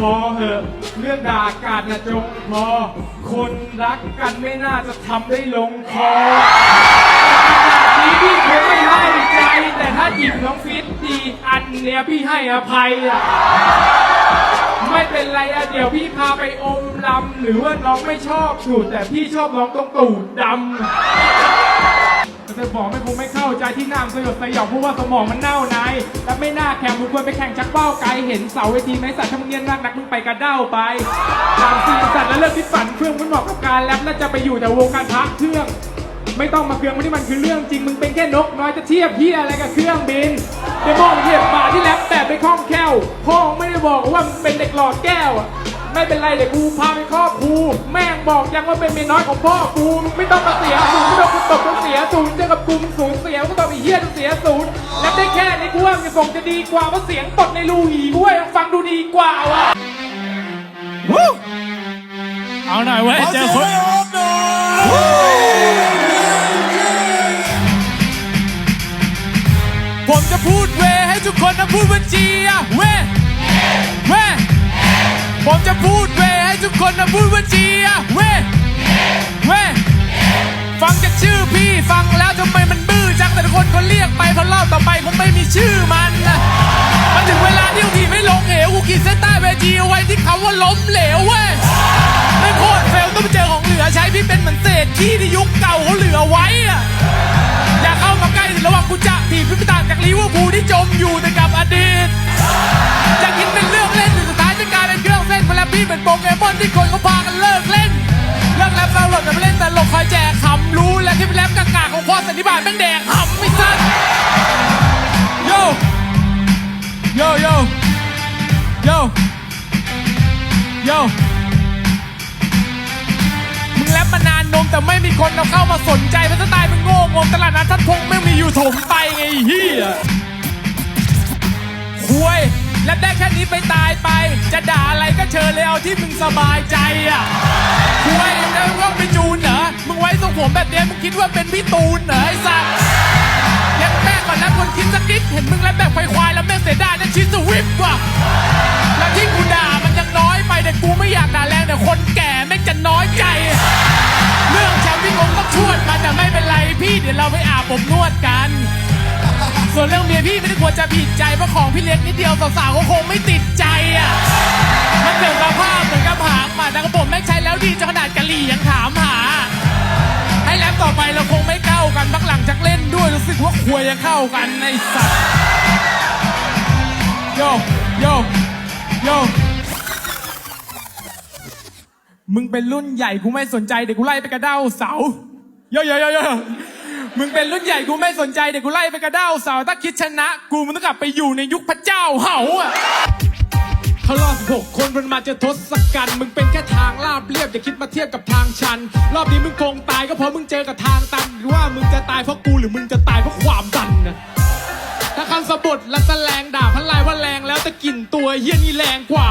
พอเหอะเรื่องด่ากันนะจงพอ คนรักกันไม่น่าจะทำได้ลงคอนี้พี่คงไม่ให้ใจ แต่ถ้าหยิบน้องฟิตดีอันเนี้ยพี่ให้อภัยอะไม่เป็นไรอะเดี๋ยวพี่พาไปอมลำหรือว่าน้องไม่ชอบสูตรแต่พี่ชอบน้องตรงตูดดำ แต่บอกไม่คงไม่เข้าใจที่น้ำสยดสยองเพราะว่าสมองมันเน่าในและไม่น่าแข่งมึงควรไปแข่งชักเป้าไกลเห็นเสาเวทีไหมสัตว์ถ้ามึงเงียนนักนักมึงไปกระเด้าไปตามซีสัตว์แล้วเลิกคิดฝันเครื่องมันเหมาะกับการแรปและจะไปอยู่แต่วงการพักเครื่อง ไม่ต้องมาเครื่องมันที่มันคือเรื่องจริงมึงเป็นแค่นกน้อยจะเทียบเฮียอะไรกับเครื่องบินเดี๋ยวมองเหยียบป่าที่แรปแต่ไปคล่องแคล่วพ่อไม่ได้บอกว่ามึงเป็นเด็กหลอดแก้ว ไม่เป็นไรเดี๋ยวกูพาไปครอบครูแม่งบอกยังว่าเป็นเมียน้อยของพ่อกูมึงไม่ต้องมาเสียศูนย์ไม่ต้องกูตบกูเสียศูนย์เจอกับกูมึงศูนย์เสียกูตบไอ้เฮียเสียศูนย์แล้วได้แค่นี้กูว่ามึงส่งจะดีกว่าเพราะเสียงตดในรูหีกูเว้ยฟังดูดีกว่าว่ะเอาหน่อยเว้ยขอเจเสีอยงคนให้ออฟหน่อยผมจะพูดเวให้ทุกคนนะพูดว่าจีอะเวเว ผมจะพูดเวให้ทุกคนนะพูดว่าจีอะเวเวฟังจากชื่อพี่ฟังแล้วทำไมมันบื้อจังแต่ทุกคนก็เรียกไปเพราะรอบต่อไปคงไม่มีชื่อมันนะมันถึงเวลาที่กูขี่ไม่ลงเหวกูขีดเส้นใต้เวทีเอาไว้ที่คำว่าล้มเหลวเว้ยไม่โคตรเฟลต้องไปเจอของเหลือใช้พี่เป็นเหมือนเศษขี้ที่ยุคเก่าเขาเหลือไว้อะอย่าเข้ามาใกล้ระวังกูจะถีบพี่ไปต่างจากลิเวอร์พูลที่จมอยู่แต่กับอดีตจะคิดเป็นเรื่องเล่นหรือสุดท้ายจะกลาย นเครื่องเส้นเพราแล้วพี่เป็นโปเกมอนที่คนเขาพากันเลิกเล่นเลิกแรปเราหลดแต่ไม่เล่นแต่หลกคอยแจกขำรู้แล้วที่เป็นแรปกากาของพ่อสันนิบาตแม่งแดกหำไม่สั้นโยโยโยโยโยมึงแรปมานานนมแต่ไม่มีคนเอาเข้ามาสนใจเพราะสไตล์มึงโง่งมตลาดนัดทัดพงไม่มีอยู่ถมไปไงเฮียคุย แรปได้แค่นี้ไปตายไป จะด่าอะไรก็เชิญเลยเอาที่มึงสบายใจอะคุยแล้วก็ไปจูนเหรอ มึงไว้ทรงผมแบบเนี้ยมึงคิดว่าเป็นพี่ตูนเหรอไอ้สัสยังแม่ก่อนแล้วคนคิดสักนิดเห็นมึงแรปแบบควายแล้วแม่งเสียดายนะชิสวิปว่ะแล้วที่กูด่ามันยังน้อยไปแต่กูไม่อยากด่าแรงแต่คนแก่แม่งจะน้อยใจ เรื่องแชมป์พี่คงต้องชวดมันแต่ไม่เป็นไรพี่เดี๋ยวเราไปอาบผมนวดกัน ส่วนเรื่องเมียพี่ไม่ได้ควรจะผิดใจเพราะของพี่เล็กนิดเดียวสาวๆก็คงไม่ติดใจอะ มันเกิดสภาพเหมือนกับหางหมาแต่กระผมแม่งใช้แล้วดีจนขนาดกะหรี่ยังถามหา ให้แล้วต่อไปเราคงไม่เข้ากันพักหลังจากเล่นด้วยรู้สึกว่าควยจะเข้ากันในสัตว์โยโยโยมึงเป็นรุ่นใหญ่กูไม่สนใจเดี๋ยวกูไล่ไปกระเด้าเสาโยโยโยโย มึงเป็นรุ่นใหญ่กูไม่สนใจเดี๋ยวกูไล่ไปกระเด้าสาวถ้าคิดชนะ กูมันต้องกลับไปอยู่ในยุคพระเจ้าเหาอะเขารอบ16คนมันมาจะทศกัณฐ์มึงเป็นแค่ทางลาบเรียบอย่าคิดมาเทียบกับทางชัน รอบนี้มึงคงตายก็เพราะมึงเจอกับทางตันหรือว่ามึงจะตายเพราะกูหรือมึงจะตายเพราะความดันนะถ้าคำสะบดและแสลงด่าพันลายว่าแรงแล้วแต่กลิ่นตัวเฮี้ยนี่แรงกว่า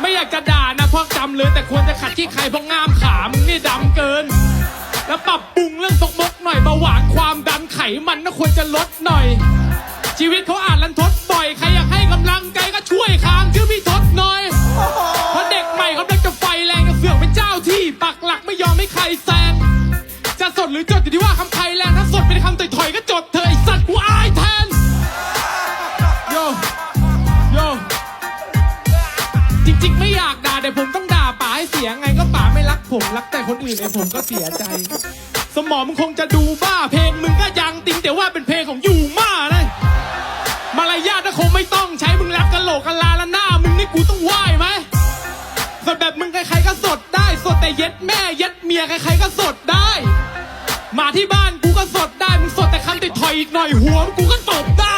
ไม่อยากจะด่านะเพราะจำเลยแต่ควรจะขัดที่ใครเพราะง่ามขามึงนี่ดำเกิน แล้วปรับปรุงเรื่องตกมกหน่อยเบาหวานความดันไขมันน่าควรจะลดหน่อย ชีวิตเขาอานลันทดบ่อยใครอยากให้กำลังใจก็ช่วยค้างชื่อพี่ทศหน่อยเพราะเด็กใหม่เขาเด็กจะไฟแรงจะเสือกเป็นเจ้าที่ปักหลักไม่ยอมให้ใครแซงจะสดหรือจดอยู่ที่ว่าคำใครแรงถ้าสดเป็นคำถอยๆก็จดเธอไอสัตว์กูอายแทนโยโยจริงๆไม่อยากด่าแต่ผมต้องด่าป๋าให้เสียไงไม่รัก ผมรักแต่คนอื่นไอ้ผมก็เสียใจ สมองมึงคงจะดูบ้าเพลงมึงก็ยังติงแต่ว่าเป็นเพลงของยูมานะมารยาทก็คงไม่ต้องใช้มึงรปกันโหลกกันลาล้วหน้า มึงนี่กูต้องไหว้ไหมสดแบบมึงใครๆก็สดได้ สดแต่เย็ดแม่เย็ดเมียใครๆก็สดได้ มาที่บ้านกูก็สดได้ มึงสดแต่คำติดถอยอีกหน่อยหัวกูก็ตบได้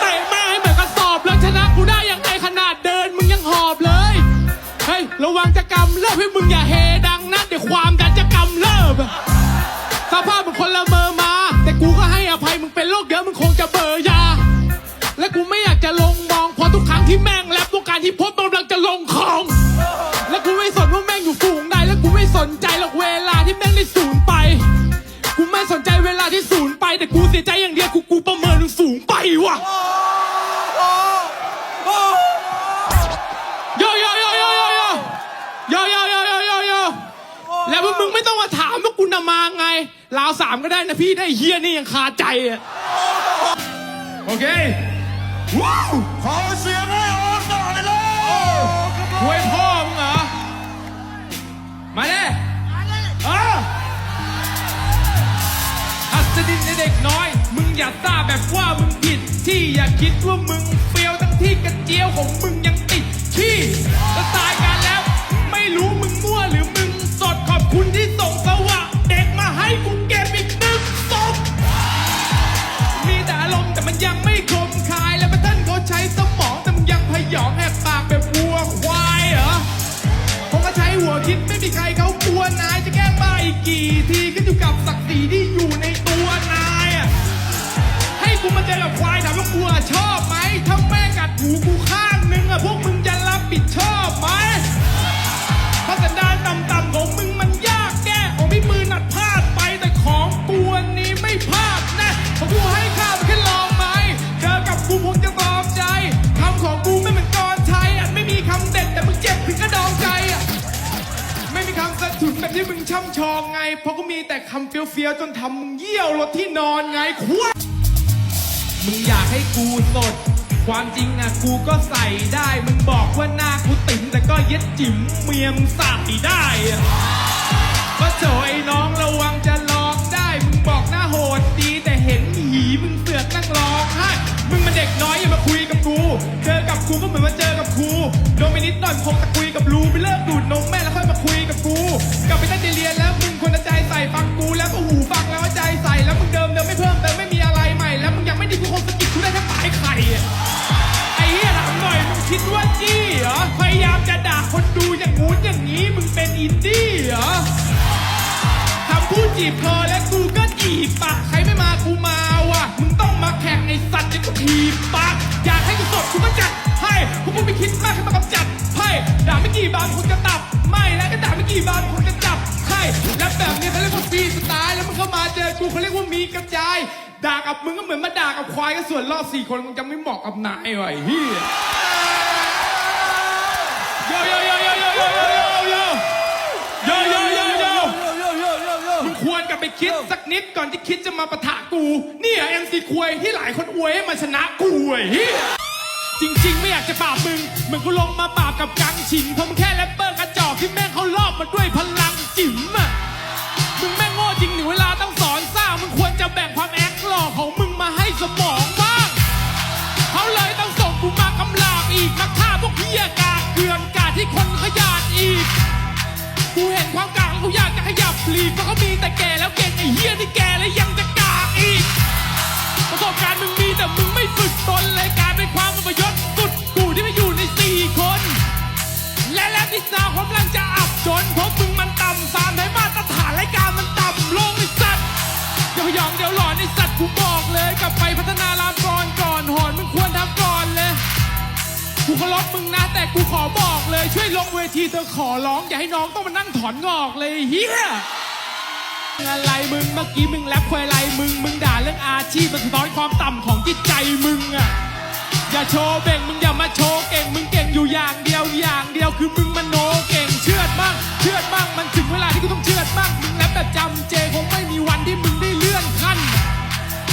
เตะแม่ให้เหมือนกระสอบแล้วชนะกูได้ยังไงขนาดเดินมึงยังหอบเลย เฮ้ยระวังจะกำเลิบให้มึง เบอร์ยา และกูไม่อยากจะลงมองพอทุกครั้งที่แม่งแรปวงการที่พบกำลังจะลงคลอง และกูไม่สนว่าแม่งอยู่ฝูงใด และกูไม่สนใจหรอกเวลาที่แม่งได้สูญไป กูไม่สนใจเวลาที่สูญไป แต่กูเสียใจอย่างเดียวกูกูประเมินสูงไปว่ะโยโยโยโยโยโยโยโยโยโยโยโยแล้วมึงไม่ต้องมาถามว่ากูนำมาไงลาวสามก็ได้นะพี่ได้เฮียนี่ยังคาใจอะ โอเคว้าวขอเสียงให้โอ๊ตหน่อยเลยหวยพ่อมึงเหรอ มาเน่เออหัสดินในเด็กน้อย มึงอย่าซ่าแบบว่ามึงผิด ที่อย่าคิดว่ามึง เพราะกูมีแต่คำเฟี้ยวๆจนทำมึงเยี่ยวรถที่นอนไงควายมึงอยากให้กูสด ความจริงอะกูก็ใส่ได้ มึงบอกว่าหน้ากูติ๋มแต่ก็เย็ดจิ๋มเมียมงใส่ได้อะก็โจไอ้น้องระวังจะลองได้ มึงบอกหน้าโหดดีแต่เห็นหีมึงเสือกนั่งร้องไห้มึงมันเด็กน้อยอย่ามาคุยกับกู เจอกับกูก็เหมือนมาเจอกับครูโดนไปนิดหน่อยคงตะคุยกับรูไปเลิกดูดนม จีบคอและกูก็จีบปากใครไม่มากูมาว่ะมึงต้องมาแข่งไอ้สัตว์จะกูทีบปากอยากให้กูสดกูก็จัดให้พวกมึงไม่คิดมากแค่มากำจัดให้ด่าไม่กี่บาทคงจะตับไม่แล้วก็ด่าไม่กี่บาทคงจะจับให้แล้วแบบนี้เขาเรียกว่าฟรีสไตล์แล้วมึงเข้ามาเจอกูเขาเรียกว่ามีกระจายด่ากับมึงก็เหมือนมาด่ากับควายก็ส่วนรอบสี่คนมึงจะไม่เหมาะกับนายว่ะไอ้เฮียโยโย ควรกลับไปคิดสักนิดก่อนที่คิดจะมาปะทะกู เนี่ยเอ็มซีควยที่หลายคนอวยให้มาชนะกูไอ้เหี้ยจริง ๆ ไม่อยากจะปราบมึงเหมือนกูลงมาปราบกับกังฉินเพราะมึงแค่แรปเปอร์กระจอกที่แม่งเขาลอบมาด้วยพลังจิ๋มอะมึงแม่งโง่จริงหนึ่งเวลาต้องสอนสร้างมึงควรจะแบ่งความแอคหลอกของมึงมาให้สมองบ้างเขาเลยต้องส่งกูมากำลาบอีกมาฆ่าพวกเหี้ยกากเกลือนกาที่คนขยาดอีกกู เฮียที่แก่แล้วยังจะกากอีก ประสบการณ์มึงมีแต่มึงไม่ฝึกตนเลยกลายเป็นความอัปยศสุดกูที่ไม่อยู่ในสี่คน และแล้วที่สาวกำลังจะอับจนเพราะมึงมันต่ำสามให้มาตรฐานรายการมันต่ำลงไอ้สัตว์เดี๋ยวหยองเดี๋ยวหลอนไอ้สัตว์กูบอกเลยกลับไปพัฒนารามก่อนก่อนหอนมึงควรทำก่อนเลยกูเคารพมึงนะ แต่กูขอบอกเลยช่วยลงเวทีเธอขอร้อง อย่าให้น้องต้องมานั่งถอนงอกเลยเฮีย อะไรมึงเมื่อกี้มึงแรปควยไรมึงมึงด่าเรื่องอาชีพมันสะท้อนความต่ำของจิตใจมึงอะอย่าโชว์เบ่งมึงอย่ามาโชว์เก่งมึงเก่งอยู่อย่างเดียวอย่างเดียวคือมึงมันโนเก่งเชื่อดบ้างเชื่อดบ้างมันถึงเวลาที่กูต้องเชื่อดบ้างมึงแรปแบบจำเจคงไม่มีวันที่มึงได้เลื่อนขั้น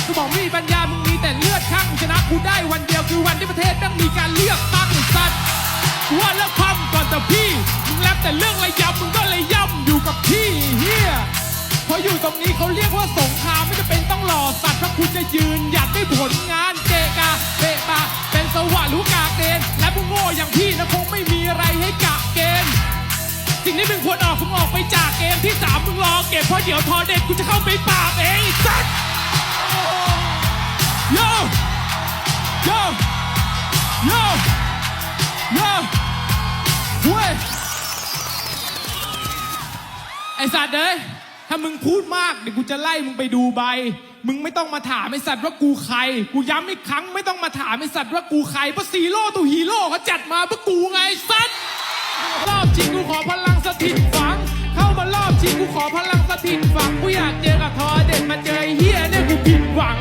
กูบอกมีปัญญามึงมีแต่เลือดข้างชนะกูได้วันเดียวคือวันที่ประเทศต้องมีการเลือกตั้งสัตว์ว่าเลิกความก่อนแต่พี่มึงแลบแต่เรื่องระยำ ราะอยู่ตรงนี้เขาเรียกว่าสงครามไม่จะเป็นต้องหล่อสัตว์เพราะคุณจะยืนหยัดด้วยผลงานเกะกาเบะปาเป็นสวะหรือกาเกณฑ์และผู้โง่อย่างพี่นะคงไม่มีอะไรให้กะเกณฑ์สิ่งที่มึงควรออกมึงออกไปจากเกมที่สามมึงรอเก็บเพราะเดี๋ยวทอเด็ดกูจะเข้าไปปราบเองไอ้สัตว์โยโยโยโยเว้ยไอสัตว์เอ้ย ถ้ามึงพูดมากเดี๋ยวกูจะไล่มึงไปดูใบ มึงไม่ต้องมาถามไอสัตว์ว่ากูใคร กูย้ำอีกครั้งไม่ต้องมาถามไอสัตว์ว่ากูใครเพราะซีโร่ตัวฮีโร่เขาจัดมาเพื่อกูไงสัตว์รอบชิงกูขอพลังสถิตฝัง เข้ามารอบชิงกูขอพลังสถิตฝังกูอยากเจอกับทอเด็ดมาเจอไอเฮียเนี่ยกูผิดหวัง